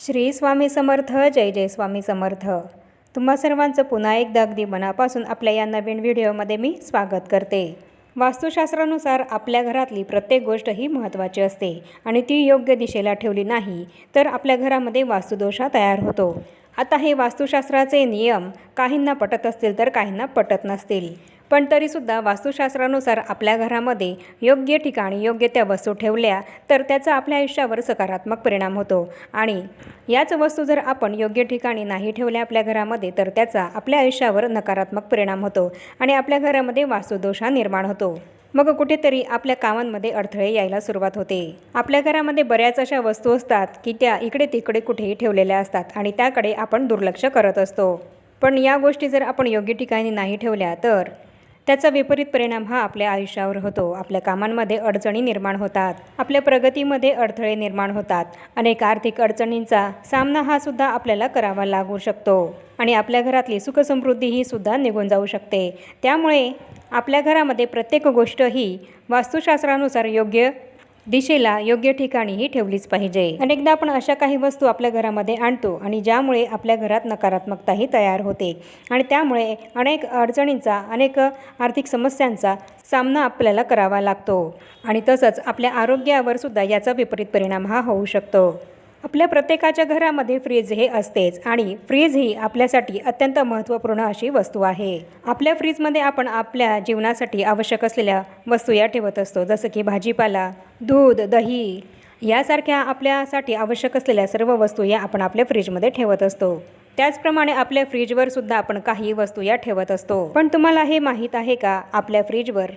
श्री स्वामी समर्थ जय जय स्वामी समर्थ. तुम्हा सर्वांचं पुन्हा एकदा अगदी मनापासून आपल्या या नवीन व्हिडिओमध्ये मी स्वागत करते. वास्तुशास्त्रानुसार आपल्या घरातली प्रत्येक गोष्ट ही महत्त्वाची असते आणि ती योग्य दिशेला ठेवली नाही तर आपल्या घरामध्ये वास्तुदोषा तयार होतो. आता हे वास्तुशास्त्राचे नियम काहींना पटत असतील तर काहींना पटत नसतील. पण तरीसुद्धा वास्तुशास्त्रानुसार आपल्या घरामध्ये योग्य ठिकाणी योग्य त्या वस्तू ठेवल्या तर त्याचा आपल्या आयुष्यावर सकारात्मक परिणाम होतो. आणि याच वस्तू जर आपण योग्य ठिकाणी नाही ठेवल्या आपल्या घरामध्ये तर त्याचा आपल्या आयुष्यावर नकारात्मक परिणाम होतो आणि आपल्या घरामध्ये वास्तुदोषा निर्माण होतो. मग कुठेतरी आपल्या कामांमध्ये अडथळे यायला सुरुवात होते. आपल्या घरामध्ये बऱ्याच अशा वस्तू असतात की त्या इकडे तिकडे कुठेही ठेवलेल्या असतात आणि त्याकडे आपण दुर्लक्ष करत असतो. पण या गोष्टी जर आपण योग्य ठिकाणी नाही ठेवल्या तर? त्याचा विपरीत परिणाम हा आपल्या आयुष्यावर होतो. आपल्या कामांमध्ये अडचणी निर्माण होतात. आपल्या प्रगतीमध्ये अडथळे निर्माण होतात. अनेक आर्थिक अडचणींचा सामना हा सुद्धा आपल्याला करावा लागू शकतो आणि आपल्या घरातली सुखसमृद्धी ही सुद्धा निघून जाऊ शकते. त्यामुळे आपल्या घरामध्ये प्रत्येक गोष्ट ही वास्तुशास्त्रानुसार योग्य दिशेला योग्य ठिकाणी ही ठेवलीच पाहिजे. अनेकदा आपण अशा काही वस्तू आपल्या घरामध्ये आणतो आणि ज्यामुळे आपल्या घरात नकारात्मकताही तयार होते आणि त्यामुळे अनेक अडचणींचा अनेक आर्थिक समस्यांचा सामना आपल्याला करावा लागतो. आणि तसंच आपल्या आरोग्यावर सुद्धा याचा विपरीत परिणाम हा होऊ शकतो. आपल्या प्रत्येकाच्या घरामध्ये फ्रीज हे असतेच आणि फ्रीज ही आपल्यासाठी अत्यंत महत्त्वपूर्ण अशी वस्तू आहे. आपल्या फ्रीजमध्ये आपण आपल्या जीवनासाठी आवश्यक असलेल्या वस्तू या ठेवत असतो जसं की भाजीपाला दूध दही यासारख्या आपल्यासाठी आवश्यक असलेल्या सर्व वस्तू या आपण आपल्या फ्रीजमध्ये ठेवत असतो. त्याचप्रमाणे आपल्या फ्रीजवर सुद्धा आपण काही वस्तू या ठेवत असतो. पण तुम्हाला हे माहीत आहे का? आपल्या फ्रीजवर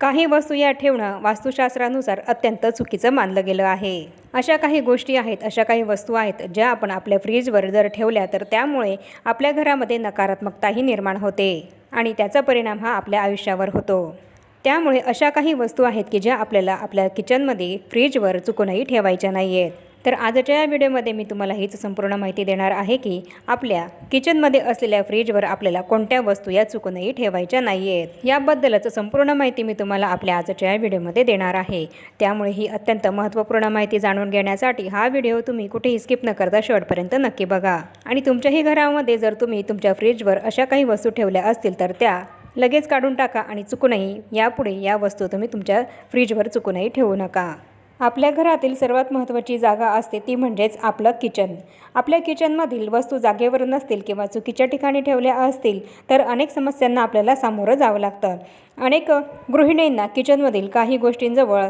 काही वस्तू या ठेवणं वास्तुशास्त्रानुसार अत्यंत चुकीचं मानलं गेलं आहे. अशा काही गोष्टी आहेत अशा काही वस्तू आहेत ज्या आपण आपल्या फ्रीजवर जर ठेवल्या तर त्यामुळे आपल्या घरामध्ये नकारात्मकताही निर्माण होते आणि त्याचा परिणाम हा आपल्या आयुष्यावर होतो. त्यामुळे अशा काही वस्तू आहेत की ज्या आपल्याला आपल्या किचनमध्ये फ्रीजवर चुकूनही ठेवायच्या नाही आहेत तर आजच्या या व्हिडिओमध्ये मी तुम्हाला हीच संपूर्ण माहिती देणार आहे की आपल्या किचनमध्ये असलेल्या फ्रीजवर आपल्याला कोणत्या वस्तू या चुकूनही ठेवायच्या नाही आहेत याबद्दलच संपूर्ण माहिती मी तुम्हाला आपल्या आजच्या या व्हिडिओमध्ये देणार आहे. त्यामुळे ही अत्यंत महत्त्वपूर्ण माहिती जाणून घेण्यासाठी हा व्हिडिओ तुम्ही कुठेही स्किप न करता शेवटपर्यंत नक्की बघा. आणि तुमच्याही घरामध्ये जर तुम्ही तुमच्या फ्रीजवर अशा काही वस्तू ठेवल्या असतील तर त्या लगेच काढून टाका आणि चुकूनही यापुढे या वस्तू तुम्ही तुमच्या फ्रीजवर चुकूनही ठेवू नका. आपल्या घरातील सर्वात महत्त्वाची जागा असते ती म्हणजेच आपलं किचन. आपल्या किचनमधील वस्तू जागेवर नसतील किंवा चुकीच्या ठिकाणी ठेवल्या असतील तर अनेक समस्यांना आपल्याला सामोरं जावं लागतं. अनेक गृहिणींना किचनमधील काही गोष्टींजवळ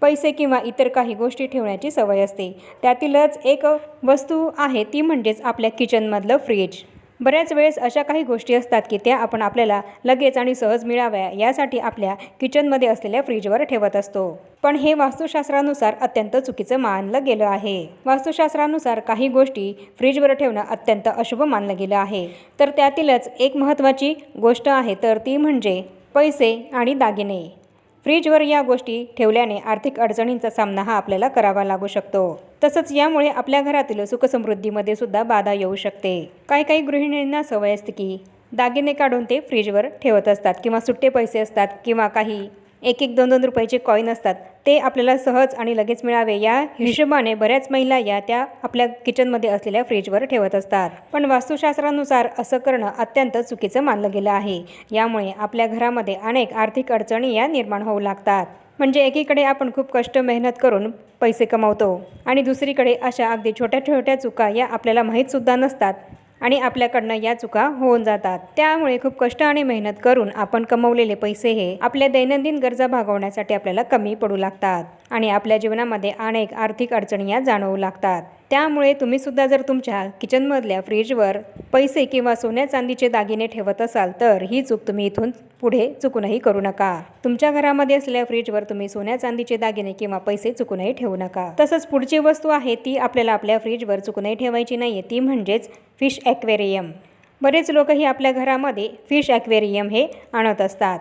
पैसे किंवा इतर काही गोष्टी ठेवण्याची सवय असते. त्यातीलच एक वस्तू आहे ती म्हणजेच आपल्या किचनमधलं फ्रीज. बऱ्याच वेळेस अशा काही गोष्टी असतात की त्या आपण आपल्याला लगेच आणि सहज मिळाव्या यासाठी आपल्या किचनमध्ये असलेल्या फ्रीजवर ठेवत असतो. पण हे वास्तुशास्त्रानुसार अत्यंत चुकीचं मानलं गेलं आहे. वास्तुशास्त्रानुसार काही गोष्टी फ्रीजवर ठेवणं अत्यंत अशुभ मानलं गेलं आहे. तर त्यातीलच एक महत्त्वाची गोष्ट आहे तर ती म्हणजे पैसे आणि दागिने. फ्रीजवर या गोष्टी ठेवल्याने आर्थिक अडचणींचा सामना हा आपल्याला करावा लागू शकतो. तसंच यामुळे आपल्या घरातील सुखसमृद्धीमध्ये सुद्धा बाधा येऊ शकते. काही काही गृहिणींना सवय असते की दागिने काढून ते फ्रीजवर ठेवत असतात किंवा सुट्टे पैसे असतात किंवा काही एक एक दोन दोन रुपयाचे कॉईन असतात. ते आपल्याला सहज आणि लगेच मिळावे. या हिशोबाने बऱ्याच महिला या त्या आपल्या किचनमध्ये असलेल्या फ्रीजवर ठेवत असतात. पण वास्तुशास्त्रानुसार असं करणं अत्यंत चुकीचं मानलं गेलं आहे. यामुळे आपल्या घरामध्ये अनेक आर्थिक अडचणी या निर्माण होऊ लागतात. म्हणजे एकीकडे आपण खूप कष्ट मेहनत करून पैसे कमवतो आणि दुसरीकडे अशा अगदी छोट्या छोट्या चुका या आपल्याला माहीतसुद्धा नसतात. आणि आपल्याकडनं या चुका होऊन जातात. त्यामुळे खूप कष्ट आणि मेहनत करून आपण कमवलेले पैसे हे आपल्या दैनंदिन गरजा भागवण्यासाठी आपल्याला कमी पडू लागतात आणि आपल्या जीवनामध्ये अनेक आर्थिक अडचणी या जाणवू लागतात. त्यामुळे तुम्ही सुद्धा जर तुमच्या किचनमधल्या फ्रीजवर पैसे किंवा सोन्या चांदीचे दागिने ठेवत असाल तर ही चूक तुम्ही इथून पुढे चुकूनही करू नका. तुमच्या घरामध्ये असलेल्या फ्रीजवर तुम्ही सोन्या चांदीचे दागिने किंवा पैसे चुकूनही ठेवू नका. तसंच पुढची वस्तू आहे ती आपल्याला आपल्या फ्रीजवर चुकूनही ठेवायची नाही आहे ती म्हणजेच फिश ॲक्वेरियम. बरेच लोकही आपल्या घरामध्ये फिश ॲक्वेरियम हे आणत असतात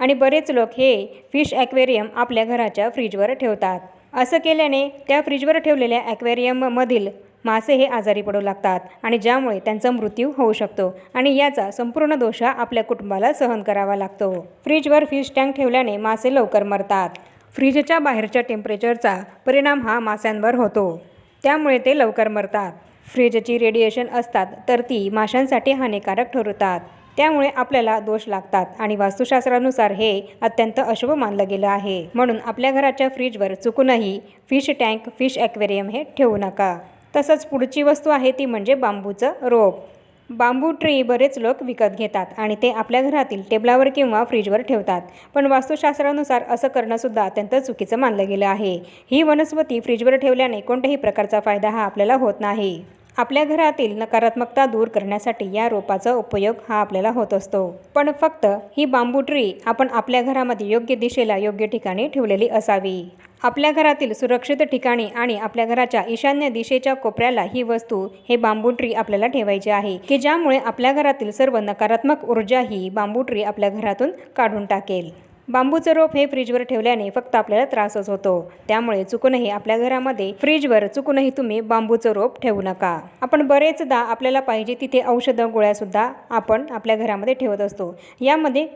आणि बरेच लोक हे फिश ॲक्वेरियम आपल्या घराच्या फ्रीजवर ठेवतात. असं केल्याने त्या फ्रीजवर ठेवलेल्या ॲक्वेरियममधील मासे हे आजारी पडू लागतात आणि ज्यामुळे त्यांचा मृत्यू होऊ शकतो आणि याचा संपूर्ण दोष हा आपल्या कुटुंबाला सहन करावा लागतो. फ्रीजवर फिश टँक ठेवल्याने मासे लवकर मरतात. फ्रीजच्या बाहेरच्या टेम्परेचरचा परिणाम हा माशांवर होतो. त्यामुळे ते लवकर मरतात. फ्रीजची रेडिएशन असतात तर ती माशांसाठी हानिकारक ठरवतात त्यामुळे आपल्याला दोष लागतात आणि वास्तुशास्त्रानुसार हे अत्यंत अशुभ मानलं गेलं आहे. म्हणून आपल्या घराच्या फ्रीजवर चुकूनही फिश टँक फिश ॲक्वेरियम हे ठेवू नका. तसंच पुढची वस्तू आहे ती म्हणजे बांबूचं रोप. बांबू ट्री बरेच लोक विकत घेतात आणि ते आपल्या घरातील टेबलावर किंवा फ्रीजवर ठेवतात. पण वास्तुशास्त्रानुसार असं करणंसुद्धा अत्यंत चुकीचं मानलं गेलं आहे. ही वनस्पती फ्रीजवर ठेवल्याने कोणत्याही प्रकारचा फायदा हा आपल्याला होत नाही. आपल्या घरातील नकारात्मकता दूर करण्यासाठी या रोपाचा उपयोग हा आपल्याला होत असतो. पण फक्त ही बांबू ट्री आपण आपल्या घरामध्ये योग्य दिशेला योग्य ठिकाणी ठेवलेली असावी. आपल्या घरातील सुरक्षित ठिकाणी आणि आपल्या घराच्या ईशान्य दिशेच्या कोपऱ्याला ही वस्तू हे बांबू ट्री आपल्याला ठेवायची आहे की ज्यामुळे आपल्या घरातील सर्व नकारात्मक ऊर्जा ही बांबू ट्री आपल्या घरातून काढून टाकेल. बांबूचं रोप हे फ्रीजवर ठेवल्याने फक्त आपल्याला त्रासच होतो. त्यामुळे चुकूनही आपल्या घरामध्ये फ्रीजवर चुकूनही तुम्ही बांबूचं रोप ठेवू नका. आपण बरेचदा आपल्याला पाहिजे तिथे औषधं गोळ्यासुद्धा आपण आपल्या घरामध्ये ठेवत असतो. यामध्ये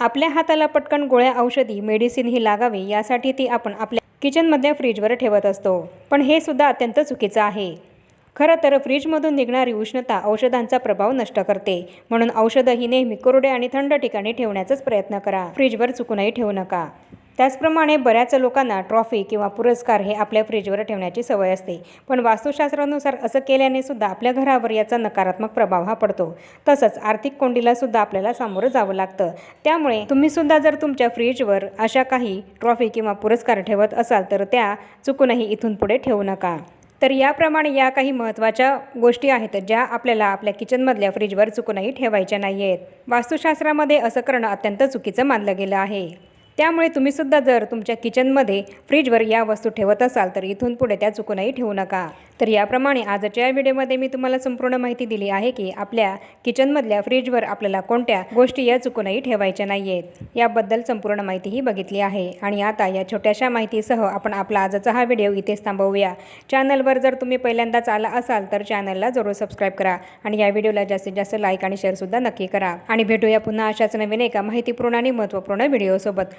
आपल्या हाताला पटकन गोळ्या औषधी मेडिसिन ही लागावी यासाठी ती आपण आपल्या किचनमधल्या फ्रीजवर ठेवत असतो. पण हे सुद्धा अत्यंत चुकीचं आहे. खरं तर फ्रीजमधून निघणारी उष्णता औषधांचा प्रभाव नष्ट करते. म्हणून औषधं ही नेहमी कोरडे आणि थंड ठिकाणी ठेवण्याचाच प्रयत्न करा. फ्रीजवर चुकूनही ठेवू नका. त्याचप्रमाणे बऱ्याच लोकांना ट्रॉफी किंवा पुरस्कार हे आपल्या फ्रीजवर ठेवण्याची सवय असते. पण वास्तुशास्त्रानुसार असं केल्याने सुद्धा आपल्या घरावर याचा नकारात्मक प्रभाव हा पडतो. तसंच आर्थिक कोंडीला सुद्धा आपल्याला सामोरं जावं लागतं. त्यामुळे तुम्ही सुद्धा जर तुमच्या फ्रीजवर अशा काही ट्रॉफी किंवा पुरस्कार ठेवत असाल तर त्या चुकूनही इथून पुढे ठेवू नका. तर याप्रमाणे या काही महत्त्वाच्या गोष्टी आहेत ज्या आपल्याला आपल्या किचनमधल्या फ्रीजवर चुकूनही ठेवायच्या नाही आहेत वास्तुशास्त्रामध्ये असं करणं अत्यंत चुकीचं मानलं गेलं आहे. त्यामुळे तुम्हीसुद्धा जर तुमच्या किचनमध्ये फ्रीजवर या वस्तू ठेवत असाल तर इथून पुढे त्या चुकूनही ठेवू नका. तर याप्रमाणे आजच्या या व्हिडिओमध्ये मी तुम्हाला संपूर्ण माहिती दिली आहे की आपल्या किचनमधल्या फ्रीजवर आपल्याला कोणत्या गोष्टी या चुकूनही ठेवायच्या नाही आहेत याबद्दल संपूर्ण माहितीही बघितली आहे. आणि आता या छोट्याशा माहितीसह आपण आपला आजचा हा व्हिडिओ इथेच थांबवूया. चॅनलवर जर तुम्ही पहिल्यांदाच आला असाल तर चॅनलला जरूर सबस्क्राईब करा आणि या व्हिडिओला जास्तीत जास्त लाईक आणि शेअरसुद्धा नक्की करा. आणि भेटूया पुन्हा अशाच नवीन एका माहितीपूर्ण आणि महत्त्वपूर्ण व्हिडिओसोबत.